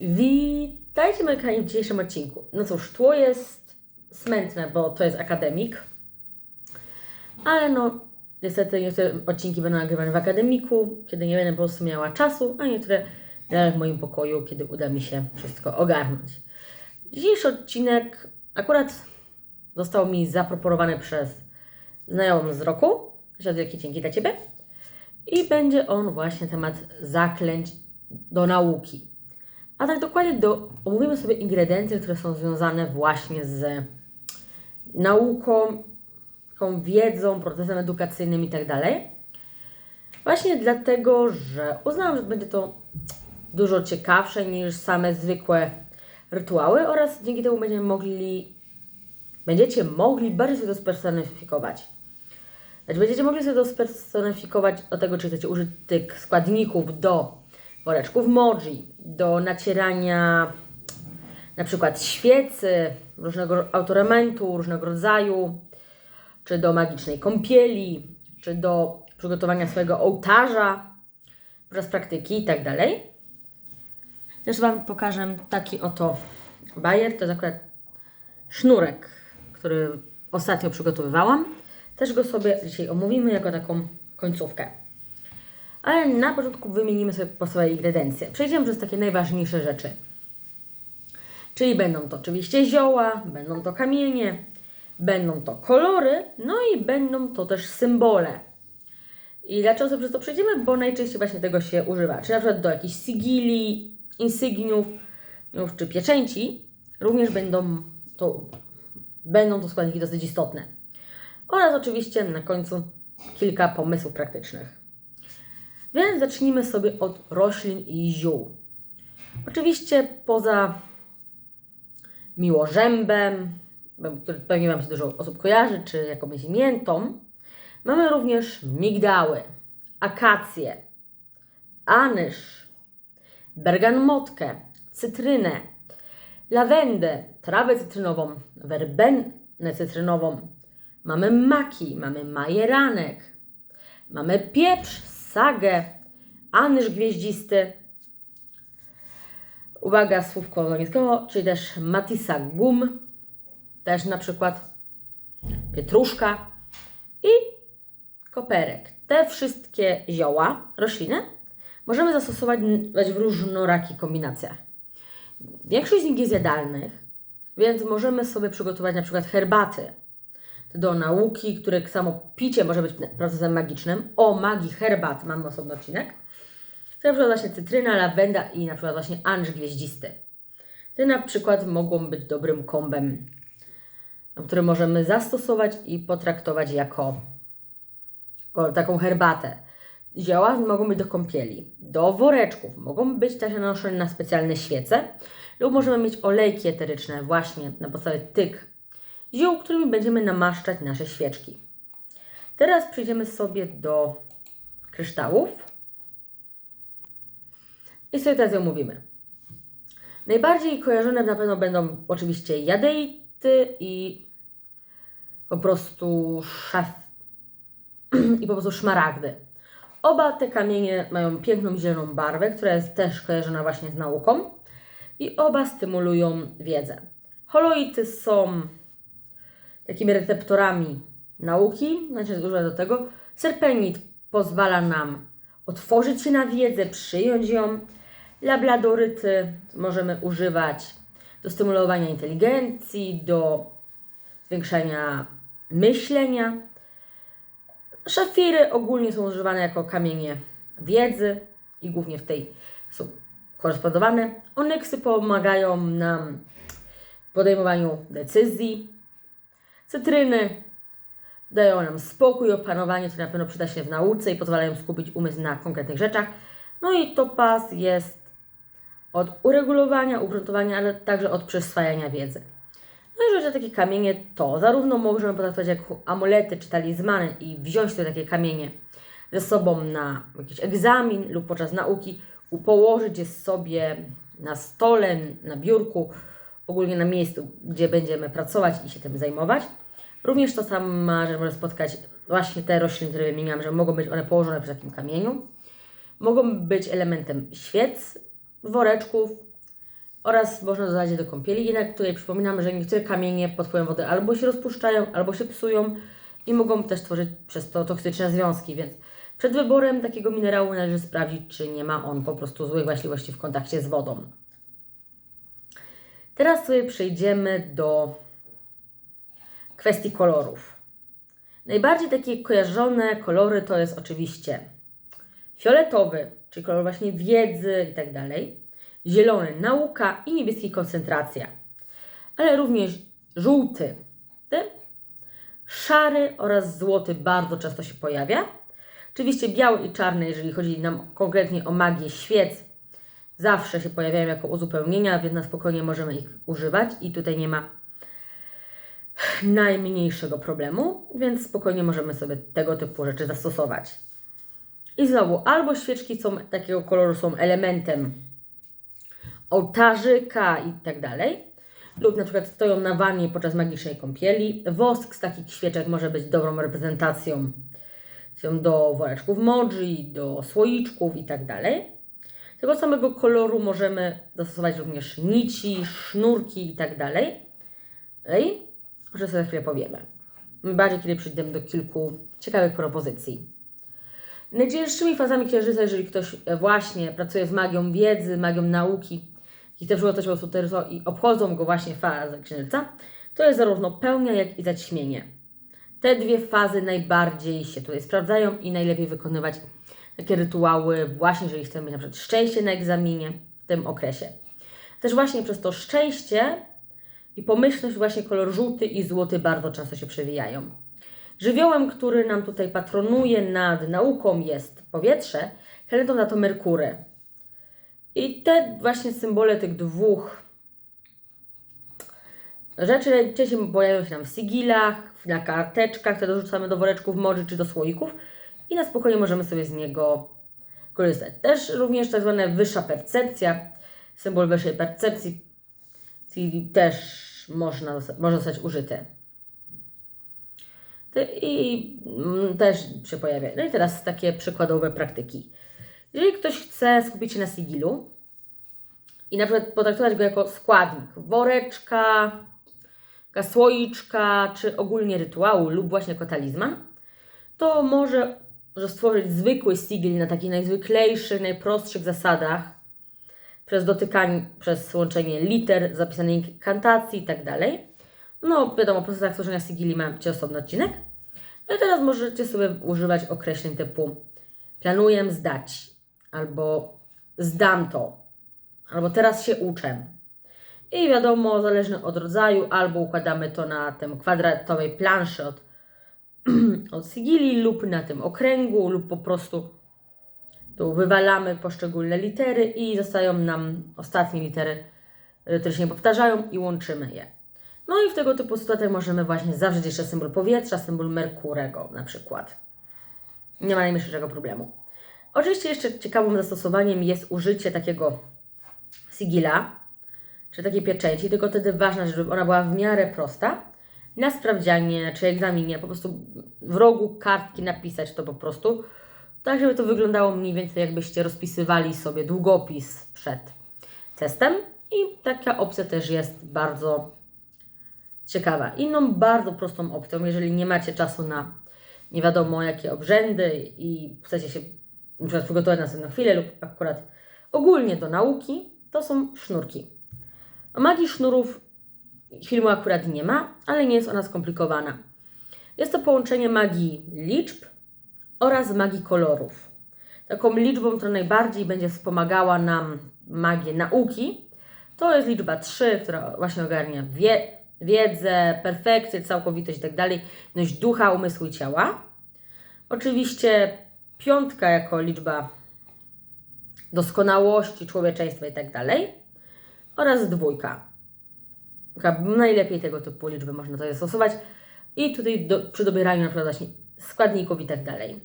Witajcie moi kochani w dzisiejszym odcinku. No cóż, tło jest smętne, bo to jest akademik. Ale no, niestety niektóre odcinki będą nagrywane w akademiku, kiedy nie będę po prostu miała czasu, a niektóre w moim pokoju, kiedy uda mi się wszystko ogarnąć. Dzisiejszy odcinek akurat został mi zaproponowany przez znajomą z roku. Jeszcze wielkie dzięki dla Ciebie. I będzie on właśnie temat zaklęć do nauki. A tak dokładnie do, omówimy sobie ingrediencje, które są związane właśnie z nauką, taką wiedzą, procesem edukacyjnym i tak dalej. Właśnie dlatego, że uznałam, że będzie to dużo ciekawsze niż same zwykłe rytuały oraz dzięki temu będziemy mogli, będziecie mogli bardziej sobie to spersonifikować. Znaczy będziecie mogli sobie to spersonifikować do tego, czy chcecie użyć tych składników do woreczków moji, do nacierania na przykład świecy, różnego autoramentu, różnego rodzaju, czy do magicznej kąpieli, czy do przygotowania swojego ołtarza podczas praktyki i tak dalej. Też Wam pokażę taki oto bajer, to jest akurat sznurek, który ostatnio przygotowywałam. Też go sobie dzisiaj omówimy jako taką końcówkę. Ale na początku wymienimy sobie podstawowe ingrediencje. Przejdziemy przez takie najważniejsze rzeczy. Czyli będą to oczywiście zioła, będą to kamienie, będą to kolory, no i będą to też symbole. I dlaczego sobie przez to przejdziemy? Bo najczęściej właśnie tego się używa. Czy na przykład do jakichś sigili, insygniów czy pieczęci również będą to, będą to składniki dosyć istotne. Oraz oczywiście na końcu kilka pomysłów praktycznych. Więc zacznijmy sobie od roślin i ziół. Oczywiście poza miłożębem, który pewnie Wam się dużo osób kojarzy, czy jakąś miętą, mamy również migdały, akacje, anyż, bergamotkę, cytrynę, lawendę, trawę cytrynową, werbenę cytrynową, mamy maki, mamy majeranek, mamy pieprz, sagę, anyż gwieździsty. Uwaga, słówko angielskiego, czyli też matisa gum, też na przykład pietruszka i koperek. Te wszystkie zioła, rośliny możemy zastosować w różnorakich kombinacjach. Większość z nich jest jadalnych, więc możemy sobie przygotować na przykład herbaty do nauki, których samo picie może być procesem magicznym. O magii herbat mamy osobny odcinek. To na przykład właśnie cytryna, lawenda i na przykład właśnie anż gwieździsty. Te na przykład mogą być dobrym kombem, który możemy zastosować i potraktować jako taką herbatę. Zioła mogą być do kąpieli, do woreczków, mogą być też nanoszone na specjalne świece lub możemy mieć olejki eteryczne właśnie na podstawie tyk ziół, którymi będziemy namaszczać nasze świeczki. Teraz przejdziemy sobie do kryształów i sobie teraz omówimy. Najbardziej kojarzone na pewno będą oczywiście jadeity i po prostu szaf i po prostu szmaragdy. Oba te kamienie mają piękną zieloną barwę, która jest też kojarzona właśnie z nauką i oba stymulują wiedzę. Holoity są takimi receptorami nauki, znaczy używa do tego. Serpenit pozwala nam otworzyć się na wiedzę, przyjąć ją. Labladoryty możemy używać do stymulowania inteligencji, do zwiększania myślenia. Szafiry ogólnie są używane jako kamienie wiedzy i głównie w tej są korespondowane. Onyksy pomagają nam w podejmowaniu decyzji, Cytryny dają nam spokój, opanowanie, co na pewno przyda się w nauce i pozwalają skupić umysł na konkretnych rzeczach. No i topaz jest od uregulowania, ugruntowania, ale także od przyswajania wiedzy. No i jeżeli takie kamienie, to zarówno możemy potraktować jako amulety czy talizmany i wziąć te takie kamienie ze sobą na jakiś egzamin lub podczas nauki, położyć je sobie na stole, na biurku, ogólnie na miejscu, gdzie będziemy pracować i się tym zajmować. Również to samo, że może spotkać właśnie te rośliny, które wymieniam, że mogą być one położone przy takim kamieniu. Mogą być elementem świec, woreczków, oraz można dodać do kąpieli. Jednak tutaj przypominam, że niektóre kamienie pod wpływem wody albo się rozpuszczają, albo się psują i mogą też tworzyć przez to toksyczne związki, więc przed wyborem takiego minerału należy sprawdzić, czy nie ma on po prostu złych właściwości w kontakcie z wodą. Teraz sobie przejdziemy do kwestii kolorów. Najbardziej takie kojarzone kolory to jest oczywiście fioletowy, czyli kolor właśnie wiedzy i tak dalej, zielony nauka i niebieski koncentracja, ale również żółty, ty, szary oraz złoty bardzo często się pojawia. Oczywiście biały i czarny, jeżeli chodzi nam konkretnie o magię świec, zawsze się pojawiają jako uzupełnienia, więc na spokojnie możemy ich używać i tutaj nie ma najmniejszego problemu, więc spokojnie możemy sobie tego typu rzeczy zastosować. I znowu, albo świeczki są takiego koloru są elementem ołtarzyka i tak dalej, lub na przykład stoją na wannie podczas magicznej kąpieli. Wosk z takich świeczek może być dobrą reprezentacją do woreczków moji, do słoiczków i tak dalej. Tego samego koloru możemy zastosować również nici, sznurki i tak dalej. I że sobie chwilę powiemy. Bardziej kiedy przyjdziemy do kilku ciekawych propozycji. Najcięższymi fazami księżyca, jeżeli ktoś właśnie pracuje z magią wiedzy, magią nauki i chce przygotować po prostu i obchodzą go właśnie fazy księżyca, to jest zarówno pełnia, jak i zaćmienie. Te dwie fazy najbardziej się tutaj sprawdzają i najlepiej wykonywać takie rytuały właśnie, jeżeli chcemy mieć na przykład szczęście na egzaminie w tym okresie. Też właśnie przez to szczęście i pomyślność właśnie kolor żółty i złoty bardzo często się przewijają. Żywiołem, który nam tutaj patronuje nad nauką jest powietrze, planetą na to Merkury. I te właśnie symbole tych dwóch rzeczy najczęściej pojawiają się nam w sigilach, na karteczkach, które dorzucamy do woreczków morzy czy do słoików i na spokojnie możemy sobie z niego korzystać. Też również tak zwana wyższa percepcja, symbol wyższej percepcji, czyli też można, może zostać użyty. I mm, też się pojawia. No i teraz takie przykładowe praktyki. Jeżeli ktoś chce skupić się na sigilu i na przykład potraktować go jako składnik woreczka, słoiczka, czy ogólnie rytuału lub właśnie jako talizman, to może że stworzyć zwykły sigil na takich najzwyklejszych, najprostszych zasadach, przez dotykanie, przez łączenie liter, zapisanie inkantacji i tak dalej. No, wiadomo, o procesach tworzenia sigili mam Ci osobny odcinek. No i teraz możecie sobie używać określeń typu planuję zdać, albo zdam to, albo teraz się uczę. I wiadomo, zależnie od rodzaju, albo układamy to na tym kwadratowej planszy od, od sigili, lub na tym okręgu, lub po prostu tu wywalamy poszczególne litery i zostają nam ostatnie litery, y, które się nie powtarzają i łączymy je. No i w tego typu sytuacjach możemy właśnie zawrzeć jeszcze symbol powietrza, symbol Merkurego na przykład. Nie ma najmniejszego problemu. Oczywiście jeszcze ciekawym zastosowaniem jest użycie takiego sigila, czy takiej pieczęci, tylko wtedy ważna, żeby ona była w miarę prosta. Na sprawdzianie czy egzaminie po prostu w rogu kartki napisać to po prostu tak, żeby to wyglądało mniej więcej jakbyście rozpisywali sobie długopis przed testem. I taka opcja też jest bardzo ciekawa. Inną bardzo prostą opcją, jeżeli nie macie czasu na nie wiadomo jakie obrzędy i chcecie się na przykład przygotować na następną chwilę lub akurat ogólnie do nauki, to są sznurki. O magii sznurów filmu akurat nie ma, ale nie jest ona skomplikowana. Jest to połączenie magii liczb oraz magii kolorów. Taką liczbą, która najbardziej będzie wspomagała nam magię nauki, to jest liczba 3, która właśnie ogarnia wie, wiedzę, perfekcję, całkowitość itd., tak ducha, umysłu i ciała. Oczywiście piątka jako liczba doskonałości, człowieczeństwa itd. Tak oraz dwójka. Najlepiej tego typu liczby można to zastosować. I tutaj do, przy dobieraniu na przykład właśnie składników i tak dalej.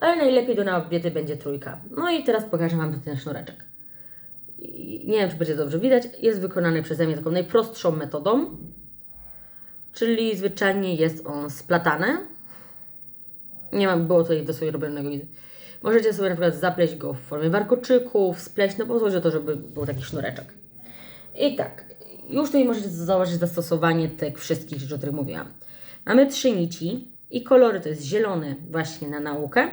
Ale najlepiej do nabiety będzie trójka. No i teraz pokażę Wam ten sznureczek. I nie wiem, czy będzie dobrze widać. Jest wykonany przeze mnie taką najprostszą metodą, czyli zwyczajnie jest on splatany. Nie mam, było tutaj do sobie robionego nic. Możecie sobie na przykład zapleść go w formie warkoczyków, spleść, no po to, żeby był taki sznureczek. I tak, już tutaj możecie zauważyć zastosowanie tych wszystkich rzeczy, o których mówiłam. Mamy trzy nici i kolory to jest zielony właśnie na naukę,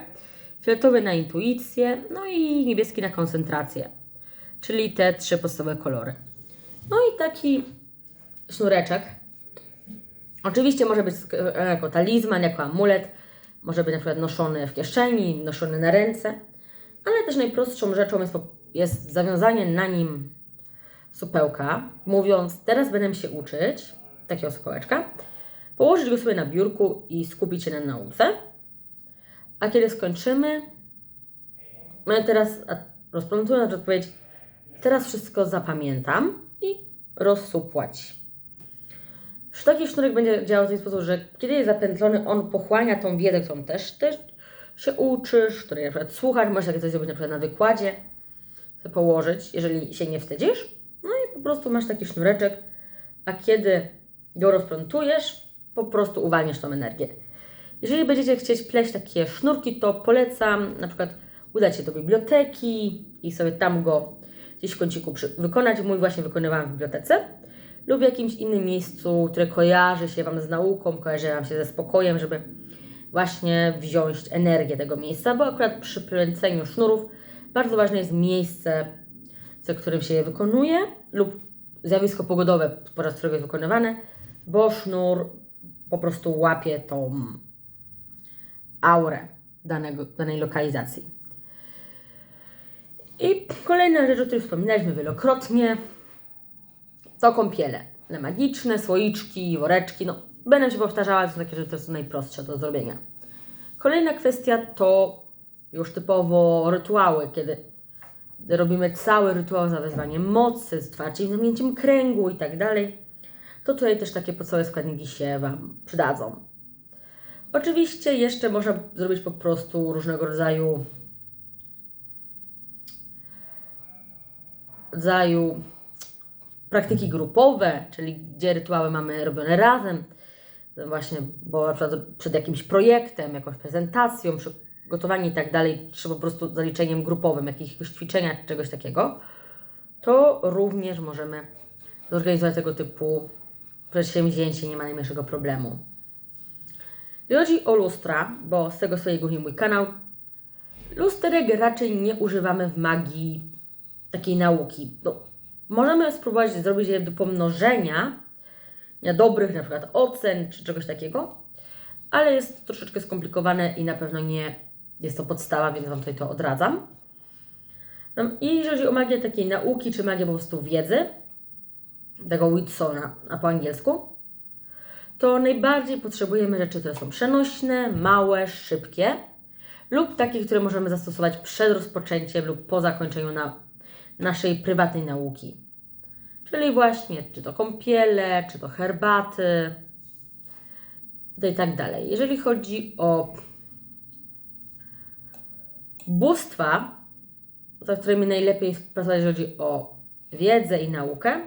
fioletowy na intuicję, no i niebieski na koncentrację. Czyli te trzy podstawowe kolory. No i taki sznureczek. Oczywiście może być e, jako talizman, jako amulet, może być na przykład noszony w kieszeni, noszony na ręce, ale też najprostszą rzeczą jest, jest zawiązanie na nim supełka, mówiąc teraz będę się uczyć, takiego supełeczka, położyć go sobie na biurku i skupić się na nauce, a kiedy skończymy, my teraz rozplątując odpowiedź, teraz wszystko zapamiętam i rozsupłać. Taki sznurek będzie działał w ten sposób, że kiedy jest zapętlony, on pochłania tą wiedzę, którą też, też się uczysz, której na przykład słuchasz, możesz takie coś zrobić na przykład na wykładzie, położyć, jeżeli się nie wstydzisz. Po prostu masz taki sznureczek, a kiedy go rozplątujesz, po prostu uwalniasz tą energię. Jeżeli będziecie chcieć pleść takie sznurki, to polecam na przykład udać się do biblioteki i sobie tam go gdzieś w kąciku wykonać. Mój właśnie wykonywałam w bibliotece lub w jakimś innym miejscu, które kojarzy się Wam z nauką, kojarzy Wam się ze spokojem, żeby właśnie wziąć energię tego miejsca, bo akurat przy plęceniu sznurów bardzo ważne jest miejsce, za którym się je wykonuje lub zjawisko pogodowe, podczas którego jest wykonywane, bo sznur po prostu łapie tą aurę danego, danej lokalizacji. I kolejna rzecz, o której wspominaliśmy wielokrotnie, to kąpiele. Te magiczne, słoiczki, woreczki, no będę się powtarzała, to są takie rzeczy, które są najprostsze do zrobienia. Kolejna kwestia to już typowo rytuały, kiedy robimy cały rytuał za wezwaniem mocy, z otwarciem i zamknięciem kręgu i tak dalej, to tutaj też takie podstawowe składniki się Wam przydadzą. Oczywiście jeszcze można zrobić po prostu różnego rodzaju rodzaju praktyki grupowe, czyli gdzie rytuały mamy robione razem, właśnie, bo na przykład przed jakimś projektem, jakąś prezentacją, przygotowanie i tak dalej, czy po prostu zaliczeniem grupowym, jakiegoś ćwiczenia, czegoś takiego, to również możemy zorganizować tego typu przedsięwzięcie, nie ma najmniejszego problemu. Jeśli chodzi o lustra, bo z tego stoi głównie mój kanał, lusterek raczej nie używamy w magii takiej nauki. No, możemy spróbować zrobić je do pomnożenia dobrych na przykład ocen czy czegoś takiego, ale jest troszeczkę skomplikowane i na pewno nie jest to podstawa, więc Wam tutaj to odradzam. No, I jeżeli chodzi o magię takiej nauki, czy magię po prostu wiedzy, tego Whitsona, a po angielsku, to najbardziej potrzebujemy rzeczy, które są przenośne, małe, szybkie lub takie, które możemy zastosować przed rozpoczęciem lub po zakończeniu na naszej prywatnej nauki. Czyli właśnie, czy to kąpiele, czy to herbaty, to i tak dalej. Jeżeli chodzi o bóstwa, za którymi najlepiej pracować, jeżeli chodzi o wiedzę i naukę,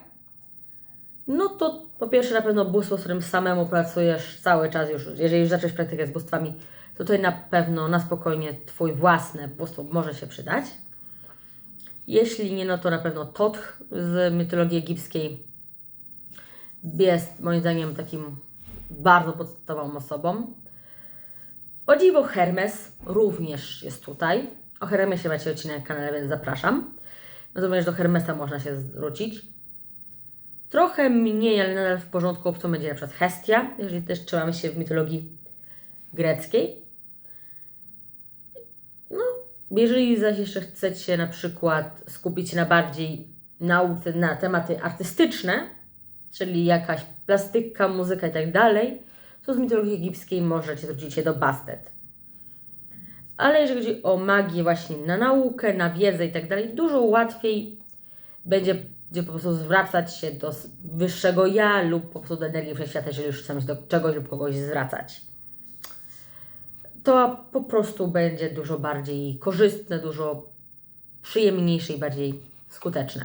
no to po pierwsze na pewno bóstwo, z którym samemu pracujesz cały czas już, jeżeli już zacząłeś praktykę z bóstwami, to tutaj na pewno na spokojnie Twój własne bóstwo może się przydać. Jeśli nie, no to na pewno Totch z mitologii egipskiej jest moim zdaniem takim bardzo podstawową osobą. O dziwo Hermes również jest tutaj. O Hermesie macie odcinek na kanale, więc zapraszam. No to również do Hermesa można się zwrócić. Trochę mniej, ale nadal w porządku opcją będzie na przykład Hestia, jeżeli też trzymamy się w mitologii greckiej. Jeżeli zaś jeszcze chcecie na przykład skupić się na bardziej nauce na tematy artystyczne, czyli jakaś plastyka, muzyka i tak dalej, to z mitologii egipskiej możecie zwrócić się do Bastet. Ale jeżeli chodzi o magię właśnie na naukę, na wiedzę i tak dalej, dużo łatwiej będzie, będzie po prostu zwracać się do wyższego ja lub po prostu do energii wszechświata, jeżeli już chcemy się do czegoś lub kogoś zwracać to po prostu będzie dużo bardziej korzystne, dużo przyjemniejsze i bardziej skuteczne.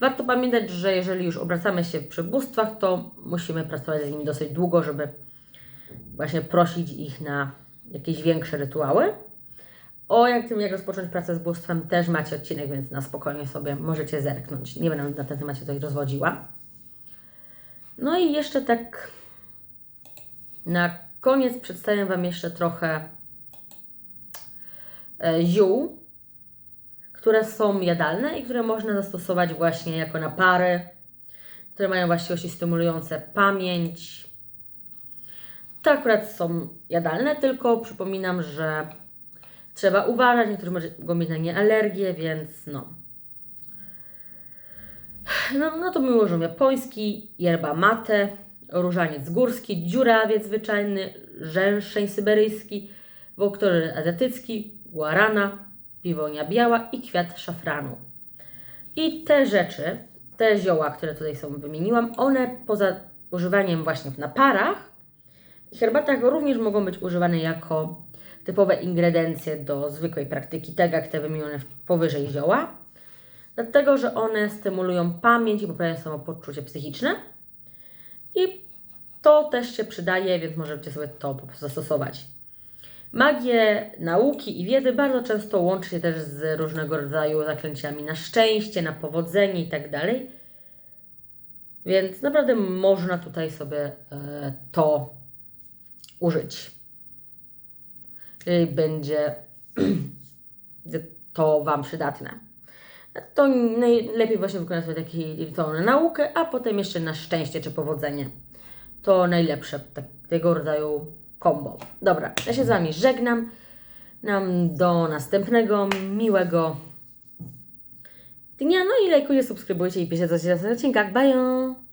Warto pamiętać, że jeżeli już obracamy się przy bóstwach, to musimy pracować z nimi dosyć długo, żeby właśnie prosić ich na jakieś większe rytuały. O jak tym, jak rozpocząć pracę z bóstwem, też macie odcinek, więc na spokojnie sobie możecie zerknąć. Nie będę na ten temat się tutaj rozwodziła. No i jeszcze tak na koniec przedstawię Wam jeszcze trochę e, ziół, które są jadalne i które można zastosować właśnie jako napary, które mają właściwości stymulujące pamięć. To akurat są jadalne, tylko przypominam, że trzeba uważać, niektórzy mogą mieć na nie alergię, więc no. No, no to ułożymy japoński, yerba mate, różaniec górski, dziurawiec zwyczajny, rzęszeń syberyjski, woktory azjatycki, guarana, piwonia biała i kwiat szafranu. I te rzeczy, te zioła, które tutaj są wymieniłam, one poza używaniem właśnie w naparach i herbatach również mogą być używane jako typowe ingredencje do zwykłej praktyki, tak jak te wymienione powyżej zioła, dlatego że one stymulują pamięć i poprawiają samopoczucie psychiczne. I to też się przydaje, więc możecie sobie to po prostu zastosować. Magię nauki i wiedzy bardzo często łączy się też z różnego rodzaju zaklęciami na szczęście, na powodzenie i tak. Więc naprawdę można tutaj sobie e, to użyć. Jeżeli będzie to Wam przydatne. To najlepiej właśnie wykonać sobie taki na naukę, a potem jeszcze na szczęście czy powodzenie. To najlepsze tego rodzaju combo. Dobra, ja się z Wami żegnam. Nam do następnego miłego dnia. No i lajkujcie, subskrybujcie i piszcie coś na odcinkach. Bye!